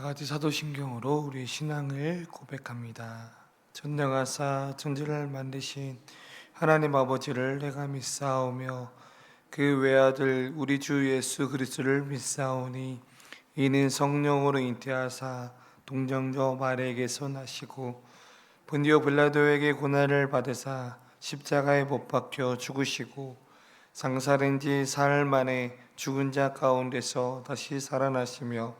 다 같이 사도신경으로 우리의 신앙을 고백합니다. 전능하사 천지를 만드신 하나님 아버지를 내가 믿사오며 그 외아들 우리 주 예수 그리스도를 믿사오니 이는 성령으로 잉태하사 동정저 마리에게서 나시고 본디오 빌라도에게 고난을 받으사 십자가에 못 박혀 죽으시고 상살인 지 사흘 만에 죽은 자 가운데서 다시 살아나시며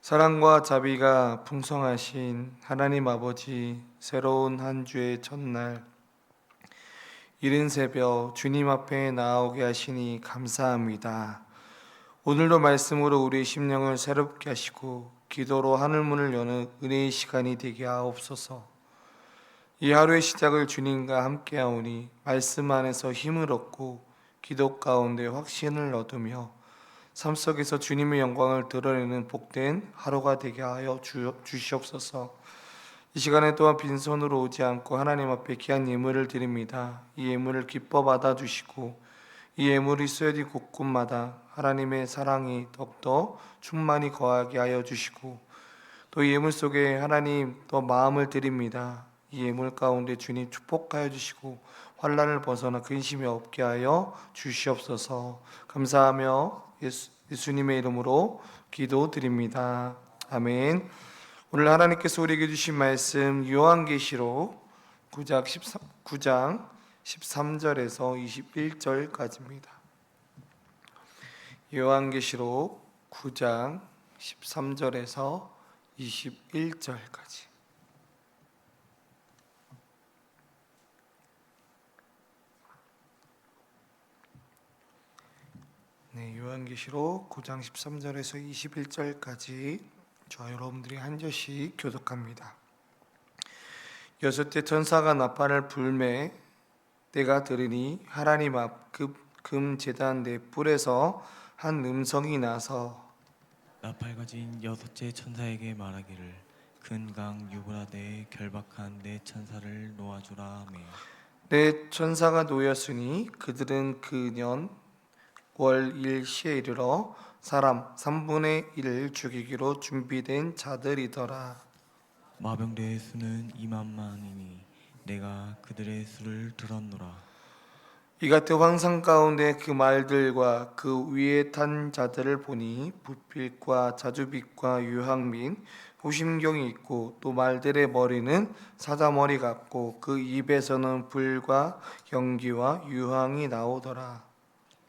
사랑과 자비가 풍성하신 하나님 아버지 새로운 한 주의 첫날 이른 새벽 주님 앞에 나오게 하시니 감사합니다. 오늘도 말씀으로 우리의 심령을 새롭게 하시고 기도로 하늘문을 여는 은혜의 시간이 되게 하옵소서. 이 하루의 시작을 주님과 함께하오니 말씀 안에서 힘을 얻고 기도 가운데 확신을 얻으며 삶 속에서 주님의 영광을 드러내는 복된 하루가 되게 하여 주, 주시옵소서. 이 시간에 또한 빈손으로 오지 않고 하나님 앞에 귀한 예물을 드립니다. 이 예물을 기뻐 받아 주시고 이 예물이 쏘여진 곳곳마다 하나님의 사랑이 더욱더 충만히 거하게 하여 주시고 또 이 예물 속에 하나님 또 마음을 드립니다. 이 예물 가운데 주님 축복하여 주시고 환란을 벗어나 근심이 없게 하여 주시옵소서. 감사하며 예수, 예수님의 이름으로 기도드립니다. 아멘. 오늘 하나님께서 우리에게 주신 말씀 요한계시록 9장 13, 9장 13절에서 21절까지입니다. 요한계시록 9장 13절에서 21절까지. 네, 요한계시록 9장 13절에서 21절까지 저 여러분들이 한 절씩 교독합니다. 여섯째 천사가 나팔을 불매 내가 들으니 하나님 앞금 제단 내 뿔에서 한 음성이 나서 나팔 가진 여섯째 천사에게 말하기를 근강 유브라데에 결박한 내 천사를 놓아주라 하며 내 천사가 놓였으니 그들은 그년 월 일시에 이르러 사람 3분의 1을 죽이기로 준비된 자들이더라. 마병대의 수는 이만만이니 내가 그들의 수를 들었노라 이 같은 환상 가운데 그 말들과 그 위에 탄 자들을 보니 불빛과 자주빛과 유황민 호심경이 있고 또 말들의 머리는 사자머리 같고 그 입에서는 불과 연기와 유황이 나오더라.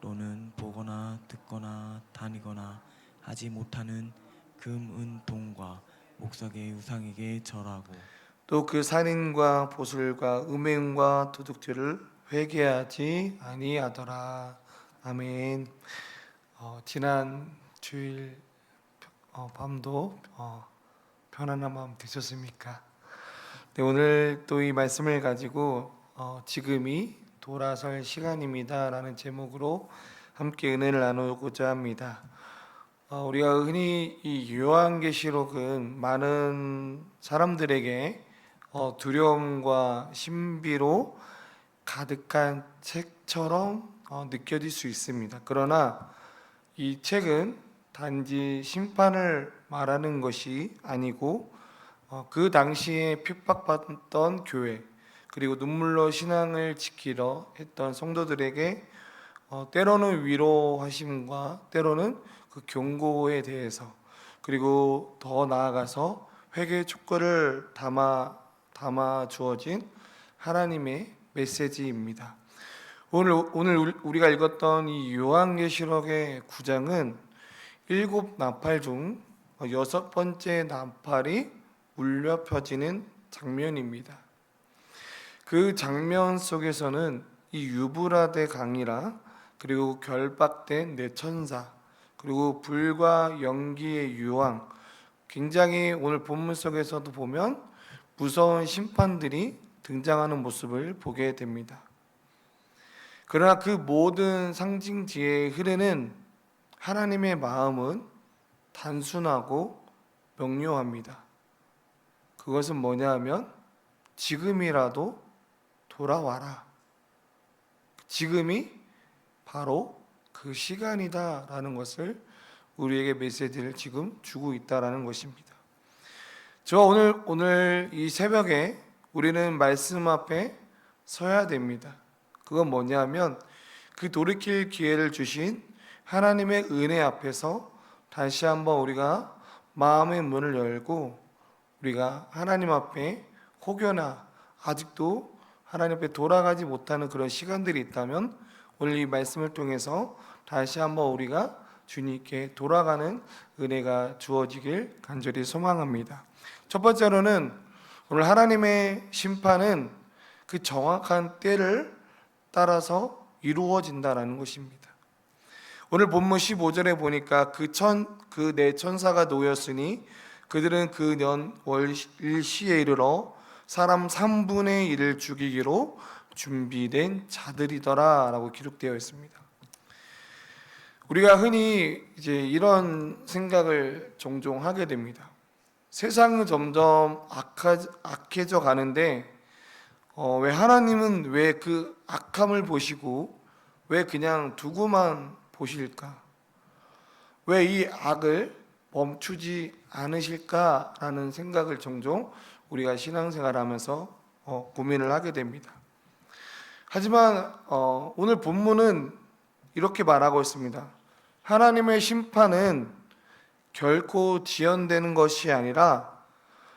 또는 보거나 듣거나 다니거나 하지 못하는 금, 은, 동과 목석의 우상에게 절하고 또 그 살인과 보술과 음행과 도둑질을 회개하지 아니하더라. 아멘. 어, 지난 주일 어, 밤도 어, 편안한 마음 되셨습니까? 네, 오늘 또 이 말씀을 가지고 어, 지금이 돌아설 시간입니다라는 제목으로 함께 은혜를 나누고자 합니다. 어, 우리가 흔히 이 요한계시록은 많은 사람들에게 어, 두려움과 신비로 가득한 책처럼 어, 느껴질 수 있습니다. 그러나 이 책은 단지 심판을 말하는 것이 아니고 어, 그 당시에 핍박받던 교회 그리고 눈물로 신앙을 지키려 했던 성도들에게 어, 때로는 위로하심과 때로는 그 경고에 대해서 그리고 더 나아가서 회개 촉구를 담아 담아 주어진 하나님의 메시지입니다. 오늘 오늘 우리- 우리가 읽었던 이 요한계시록의 9장은 일곱 나팔 중 여섯 번째 나팔이 울려 펴지는 장면입니다. 그 장면 속에서는 이 유브라데 강이라 그리고 결박된 네 천사 그리고 불과 연기의 유황 굉장히 오늘 본문 속에서도 보면 무서운 심판들이 등장하는 모습을 보게 됩니다. 그러나 그 모든 상징지에 흐르는 하나님의 마음은 단순하고 명료합니다. 그것은 뭐냐 하면 지금이라도 돌아와라. 지금이 바로 그 시간이다라는 것을 우리에게 메시지를 지금 주고 있다라는 것입니다. 저 오늘 오늘 이 새벽에 우리는 말씀 앞에 서야 됩니다. 그건 뭐냐면 그 돌이킬 기회를 주신 하나님의 은혜 앞에서 다시 한번 우리가 마음의 문을 열고 우리가 하나님 앞에 혹여나 아직도 하나님 앞에 돌아가지 못하는 그런 시간들이 있다면 오늘 이 말씀을 통해서 다시 한번 우리가 주님께 돌아가는 은혜가 주어지길 간절히 소망합니다. 첫 번째로는 오늘 하나님의 심판은 그 정확한 때를 따라서 이루어진다라는 것입니다. 오늘 본문 15절에 보니까 그 천 그 네 천사가 놓였으니 그들은 그 년 월일시에 이르러 사람 3분의 1을 죽이기로 준비된 자들이더라라고 기록되어 있습니다. 우리가 흔히 이제 이런 생각을 종종 하게 됩니다. 세상은 점점 악하, 악해져 가는데 어, 왜 하나님은 왜 그 악함을 보시고 왜 그냥 두고만 보실까? 왜 이 악을 멈추지 않으실까라는 생각을 종종 우리가 신앙생활하면서 어, 고민을 하게 됩니다. 하지만 어, 오늘 본문은 이렇게 말하고 있습니다. 하나님의 심판은 결코 지연되는 것이 아니라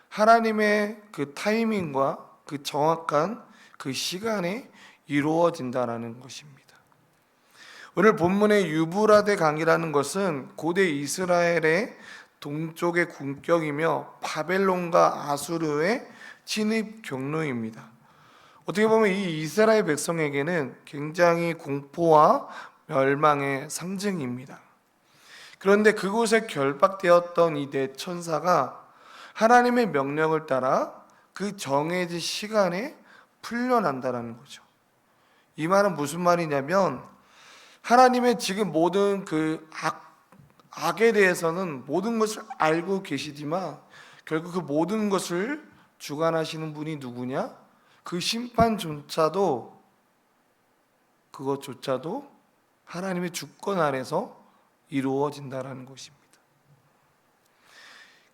하나님의 그 타이밍과 그 정확한 그 시간에 이루어진다라는 것입니다. 오늘 본문의 유브라데 강이라는 것은 고대 이스라엘의 동쪽의 국격이며 바벨론과 아수르의 진입 경로입니다. 어떻게 보면 이 이스라엘 백성에게는 굉장히 공포와 멸망의 상징입니다. 그런데 그곳에 결박되었던 이 네 천사가 하나님의 명령을 따라 그 정해진 시간에 풀려난다라는 거죠. 이 말은 무슨 말이냐면 하나님의 지금 모든 그 악, 악에 대해서는 모든 것을 알고 계시지만 결국 그 모든 것을 주관하시는 분이 누구냐? 그 심판조차도 그것조차도 하나님의 주권 아래서 이루어진다라는 것입니다.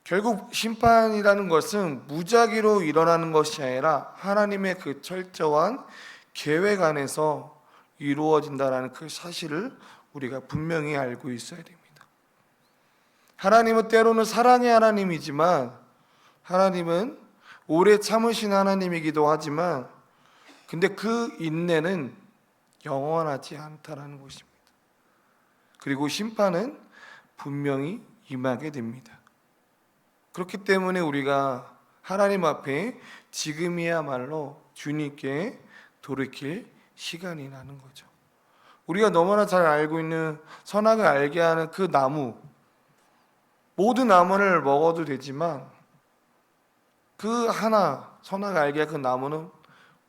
결국 심판이라는 것은 무작위로 일어나는 것이 아니라 하나님의 그 철저한 계획 안에서 이루어진다라는 그 사실을 우리가 분명히 알고 있어야 됩니다. 하나님은 때로는 사랑의 하나님이지만 하나님은 오래 참으신 하나님이기도 하지만 근데 그 인내는 영원하지 않다라는 것입니다. 그리고 심판은 분명히 임하게 됩니다. 그렇기 때문에 우리가 하나님 앞에 지금이야말로 주님께 돌이킬 시간이 나는 거죠. 우리가 너무나 잘 알고 있는 선악을 알게 하는 그 나무 모든 나무를 먹어도 되지만 그 하나 선악을 알게 한그 나무는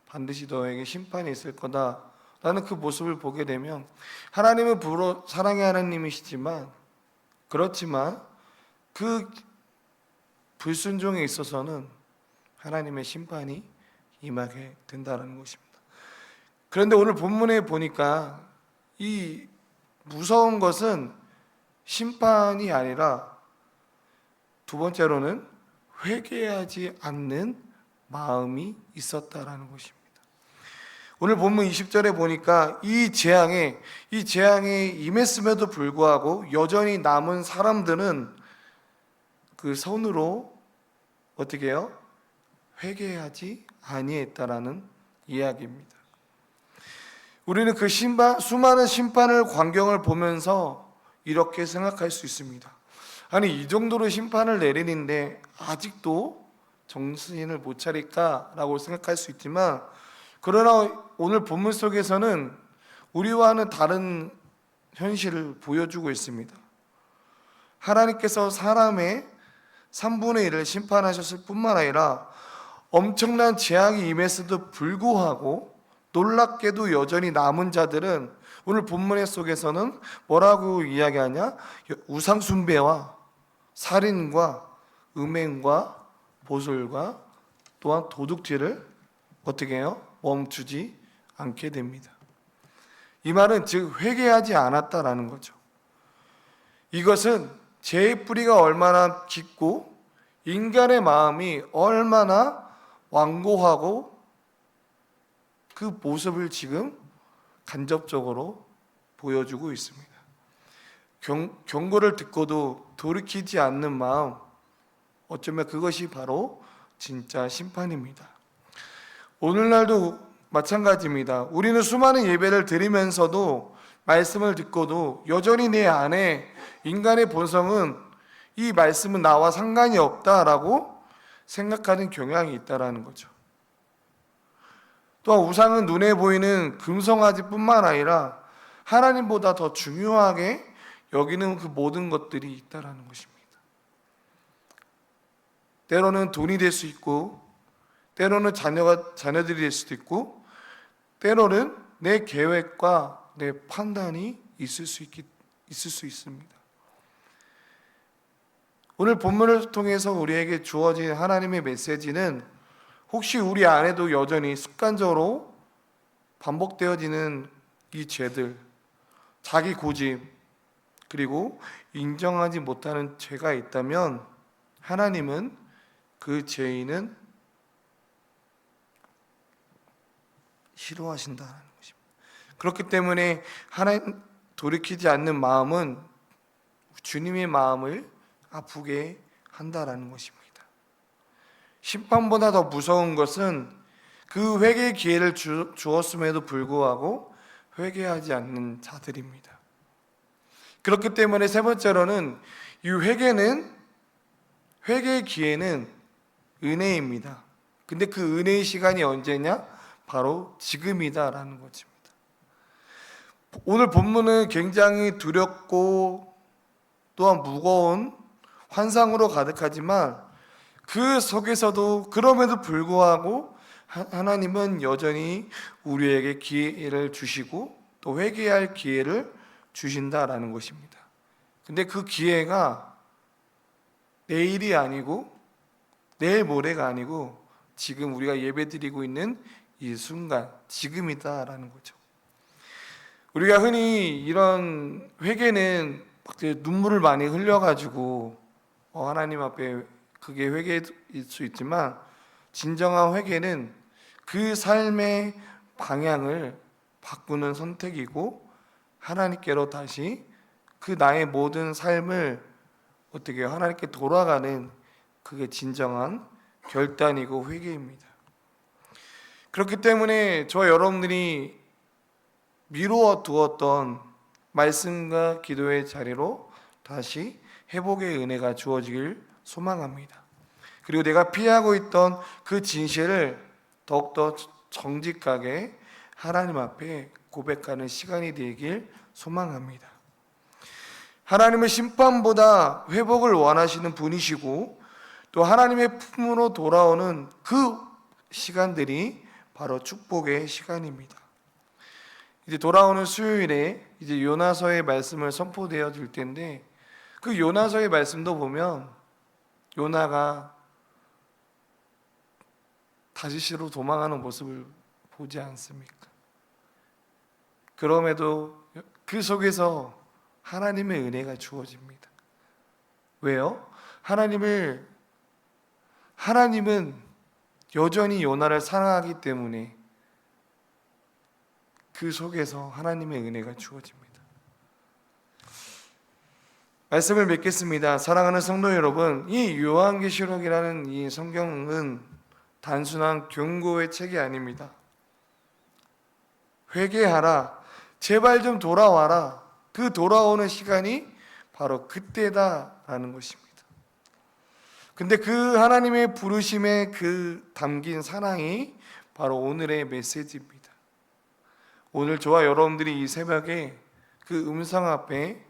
반드시 너에게 심판이 있을 거다 라는 그 모습을 보게 되면 하나님은 부러 사랑의 하나님이시지만 그렇지만 그 불순종에 있어서는 하나님의 심판이 임하게 된다는 것입니다. 그런데 오늘 본문에 보니까 이 무서운 것은 심판이 아니라 두 번째로는 회개하지 않는 마음이 있었다라는 것입니다. 오늘 본문 20절에 보니까 이 재앙에 이 재앙에 임했음에도 불구하고 여전히 남은 사람들은 그 손으로 어떻게 해요? 회개하지 아니했다라는 이야기입니다. 우리는 그 심판, 수많은 심판을 광경을 보면서 이렇게 생각할 수 있습니다. 아니 이 정도로 심판을 내리는데 아직도 정신을 못 차릴까라고 생각할 수 있지만 그러나 오늘 본문 속에서는 우리와는 다른 현실을 보여주고 있습니다. 하나님께서 사람의 3분의 1을 심판하셨을 뿐만 아니라 엄청난 재앙이 임했음에도 불구하고 놀랍게도 여전히 남은 자들은 오늘 본문 속에서는 뭐라고 이야기하냐? 우상 숭배와 살인과 음행과 보술과 또한 도둑질을 어떻게 해요? 멈추지 않게 됩니다. 이 말은 즉 회개하지 않았다라는 거죠. 이것은 죄의 뿌리가 얼마나 깊고 인간의 마음이 얼마나 완고하고 그 모습을 지금 간접적으로 보여주고 있습니다. 경, 경고를 듣고도 돌이키지 않는 마음, 어쩌면 그것이 바로 진짜 심판입니다. 오늘날도 마찬가지입니다. 우리는 수많은 예배를 드리면서도 말씀을 듣고도 여전히 내 안에 인간의 본성은 이 말씀은 나와 상관이 없다라고 생각하는 경향이 있다라는 거죠. 또한 우상은 눈에 보이는 금성아지뿐만 아니라 하나님보다 더 중요하게 여기는 그 모든 것들이 있다라는 것입니다. 때로는 돈이 될 수 있고, 때로는 자녀가 자녀들이 될 수도 있고, 때로는 내 계획과 내 판단이 있을 수 있기, 있을 수 있습니다. 오늘 본문을 통해서 우리에게 주어진 하나님의 메시지는 혹시 우리 안에도 여전히 습관적으로 반복되어지는 이 죄들, 자기 고집, 그리고 인정하지 못하는 죄가 있다면 하나님은 그 죄인은 싫어하신다는 것입니다. 그렇기 때문에 하나님 돌이키지 않는 마음은 주님의 마음을 아프게 한다라는 것입니다. 심판보다 더 무서운 것은 그 회개의 기회를 주, 주었음에도 불구하고 회개하지 않는 자들입니다. 그렇기 때문에 세 번째로는 이 회개는 회개의 기회는 은혜입니다. 근데 그 은혜의 시간이 언제냐? 바로 지금이다라는 것입니다. 오늘 본문은 굉장히 두렵고 또한 무거운 환상으로 가득하지만 그 속에서도 그럼에도 불구하고 하- 하나님은 여전히 우리에게 기회를 주시고 또 회개할 기회를 주신다라는 것입니다. 근데 그 기회가 내일이 아니고 내일 모레가 아니고 지금 우리가 예배드리고 있는 이 순간 지금이다라는 거죠. 우리가 흔히 이런 회개는 눈물을 많이 흘려가지고 어, 하나님 앞에 그게 회개일 수 있지만 진정한 회개는 그 삶의 방향을 바꾸는 선택이고 하나님께로 다시 그 나의 모든 삶을 어떻게? 하나님께 돌아가는 그게 진정한 결단이고 회개입니다. 그렇기 때문에 저 여러분들이 미루어 두었던 말씀과 기도의 자리로 다시 회복의 은혜가 주어지길 소망합니다. 그리고 내가 피하고 있던 그 진실을 더욱더 정직하게 하나님 앞에 고백하는 시간이 되길 소망합니다. 하나님은 심판보다 회복을 원하시는 분이시고 또 하나님의 품으로 돌아오는 그 시간들이 바로 축복의 시간입니다. 이제 돌아오는 수요일에 이제 요나서의 말씀을 선포되어 줄 텐데 그 요나서의 말씀도 보면 요나가 다시시로 도망하는 모습을 보지 않습니까? 그럼에도 그 속에서 하나님의 은혜가 주어집니다. 왜요? 하나님을 하나님은 여전히 요나를 사랑하기 때문에 그 속에서 하나님의 은혜가 주어집니다. 말씀을 맺겠습니다. 사랑하는 성도 여러분, 이 요한계시록이라는 이 성경은 단순한 경고의 책이 아닙니다. 회개하라. 제발 좀 돌아와라. 그 돌아오는 시간이 바로 그때다라는 것입니다. 근데 그 하나님의 부르심에 그 담긴 사랑이 바로 오늘의 메시지입니다. 오늘 저와 여러분들이 이 새벽에 그 음성 앞에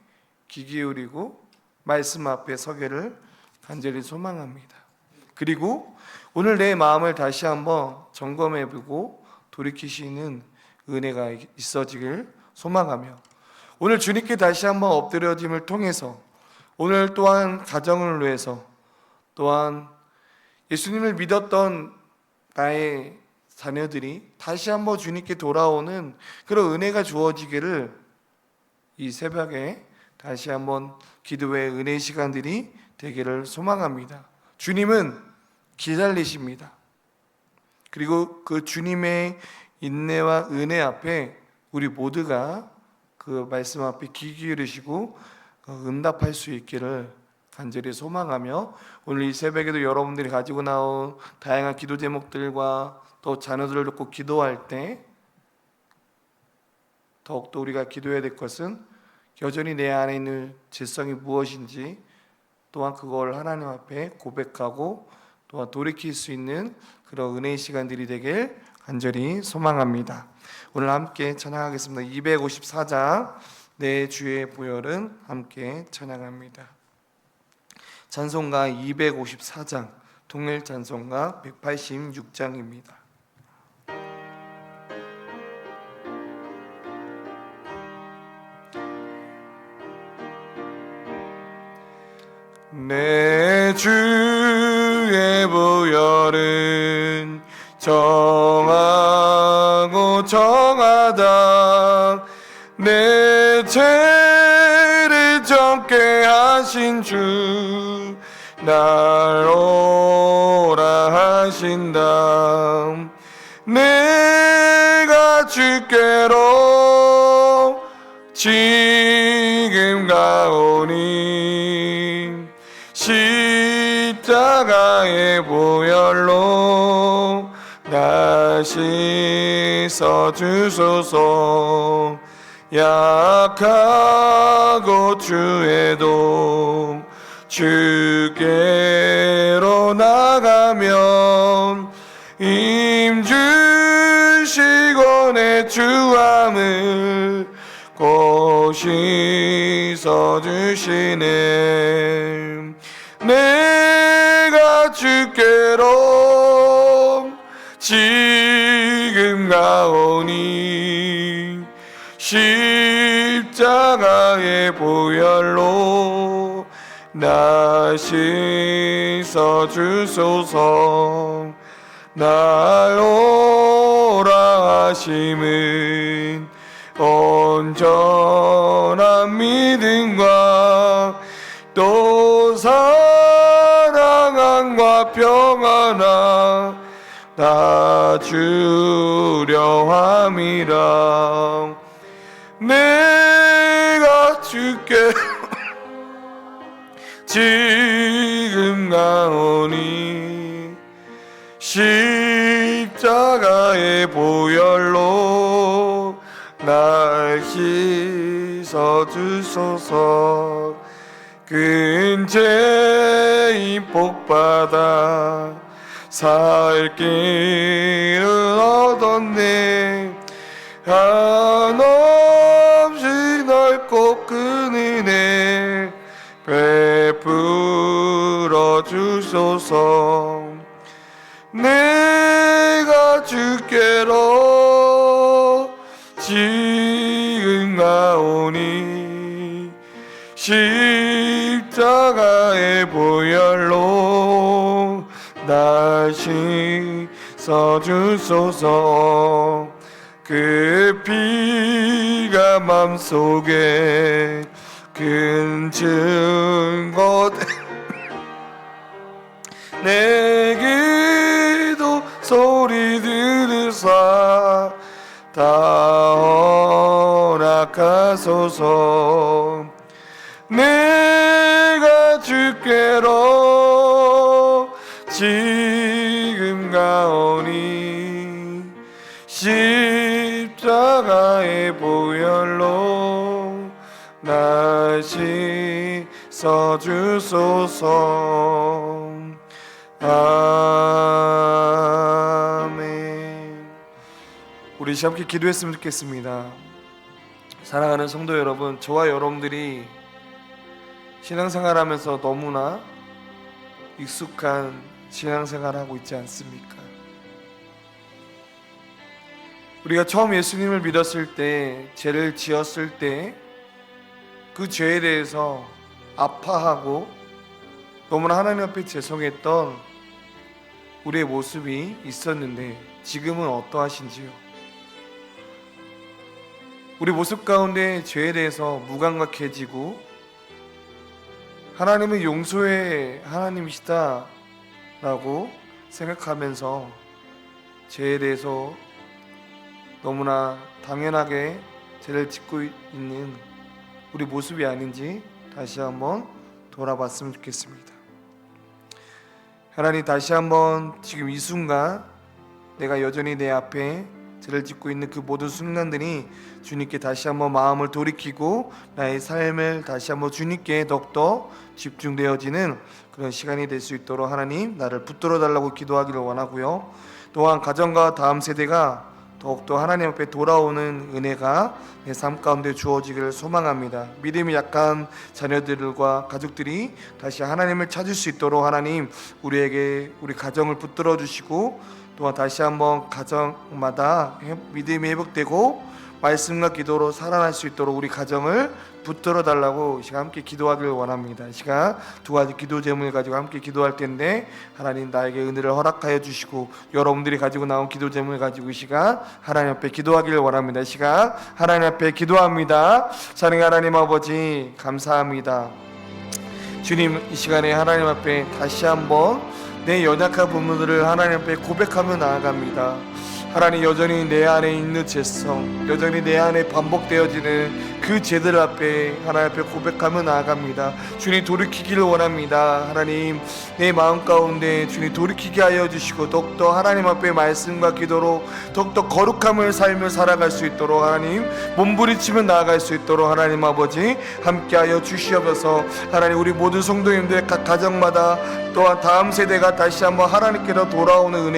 귀 기울이고 말씀 앞에 서기를 간절히 소망합니다. 그리고 오늘 내 마음을 다시 한번 점검해 보고 돌이키시는 은혜가 있어지길 소망하며 오늘 주님께 다시 한번 엎드려짐을 통해서 오늘 또한 가정을 위해서 또한 예수님을 믿었던 나의 자녀들이 다시 한번 주님께 돌아오는 그런 은혜가 주어지기를 이 새벽에 다시 한번 기도의 은혜 시간들이 되기를 소망합니다. 주님은 기다리십니다. 그리고 그 주님의 인내와 은혜 앞에 우리 모두가 그 말씀 앞에 귀 기울이시고 어, 응답할 수 있기를 간절히 소망하며 오늘 이 새벽에도 여러분들이 가지고 나온 다양한 기도 제목들과 또 자녀들을 놓고 기도할 때 더욱더 우리가 기도해야 될 것은 여전히 내 안에 있는 질성이 무엇인지 또한 그걸 하나님 앞에 고백하고 또한 돌이킬 수 있는 그런 은혜의 시간들이 되길 간절히 소망합니다. 오늘 함께 찬양하겠습니다. 254장 내 주의 보혈은 함께 찬양합니다. 찬송가 254장 동일 찬송가 186장입니다. 내 주의 보혈은 정하고 정하다 내 죄를 적게 하신 주 날 오라 하신다 내가 주께로 지금 가오니 십자가의 보혈로 나 씻어 주소서. 약하고 주에도 주께로 나가면 임주시고 내 주함을 곧 씻어 주시네. 내가 주께로 가오니 십자가의 보혈로 나 씻어 주소서. 날 오라 하심은 온전한 믿음과 또 사랑함과 평안함 다주 려 함이라. 내가 주께 지금 가오니 십자가의 보혈로 날 씻어 주소서. 근죄인 복받아 살 길을 얻었네. 한없이 넓고 큰 은혜 베풀어 주소서. 내가 주께로 지금 가오니 십자가의 보혈로 날씻 어 주소서. 그 피가 맘속에 큰 증거 내 기도 소리 들으사 다 허락하소서. 내가 주께로 지 주소서. 아멘. 우리 함께 기도했으면 좋겠습니다. 사랑하는 성도 여러분 저와 여러분들이 신앙생활하면서 너무나 익숙한 신앙생활하고 있지 않습니까? 우리가 처음 예수님을 믿었을 때, 죄를 지었을 때, 그 죄에 대해서 아파하고 너무나 하나님 앞에 죄송했던 우리의 모습이 있었는데 지금은 어떠하신지요? 우리 모습 가운데 죄에 대해서 무감각해지고 하나님은 용서의 하나님이시다라고 생각하면서 죄에 대해서 너무나 당연하게 죄를 짓고 있는 우리 모습이 아닌지 다시 한번 돌아봤으면 좋겠습니다. 하나님 다시 한번 지금 이 순간 내가 여전히 내 앞에 죄를 짓고 있는 그 모든 순간들이 주님께 다시 한번 마음을 돌이키고 나의 삶을 다시 한번 주님께 더욱더 집중되어지는 그런 시간이 될 수 있도록 하나님 나를 붙들어 달라고 기도하기를 원하고요. 또한 가정과 다음 세대가 더욱더 하나님 앞에 돌아오는 은혜가 내 삶 가운데 주어지기를 소망합니다. 믿음이 약한 자녀들과 가족들이 다시 하나님을 찾을 수 있도록 하나님 우리에게 우리 가정을 붙들어 주시고 또한 다시 한번 가정마다 회- 믿음이 회복되고 말씀과 기도로 살아날 수 있도록 우리 가정을 붙들어 달라고 이 시간 함께 기도하기를 원합니다. 이 시간 두 가지 기도 제목을 가지고 함께 기도할 텐데 하나님 나에게 은혜를 허락하여 주시고 여러분들이 가지고 나온 기도 제목을 가지고 이 시간 하나님 앞에 기도하기를 원합니다. 이 시간 하나님 앞에 기도합니다. 사랑의 하나님 아버지 감사합니다. 주님 이 시간에 하나님 앞에 다시 한번 내 연약한 부분들을 하나님 앞에 고백하며 나아갑니다. 하나님 여전히 내 안에 있는 죄성, 여전히 내 안에 반복되어지는 그 죄들 앞에 하나님 앞에 고백하며 나아갑니다. 주님 돌이키기를 원합니다. 하나님 내 마음 가운데 주님 돌이키게 하여 주시고 더욱더 하나님 앞에 말씀과 기도로 더욱더 거룩함을 삶을 살아갈 수 있도록 하나님 몸부리치며 나아갈 수 있도록 하나님 아버지 함께하여 주시옵소서. 하나님 우리 모든 성도님들 각 가정마다 또한 다음 세대가 다시 한번 하나님께로 돌아오는 은혜.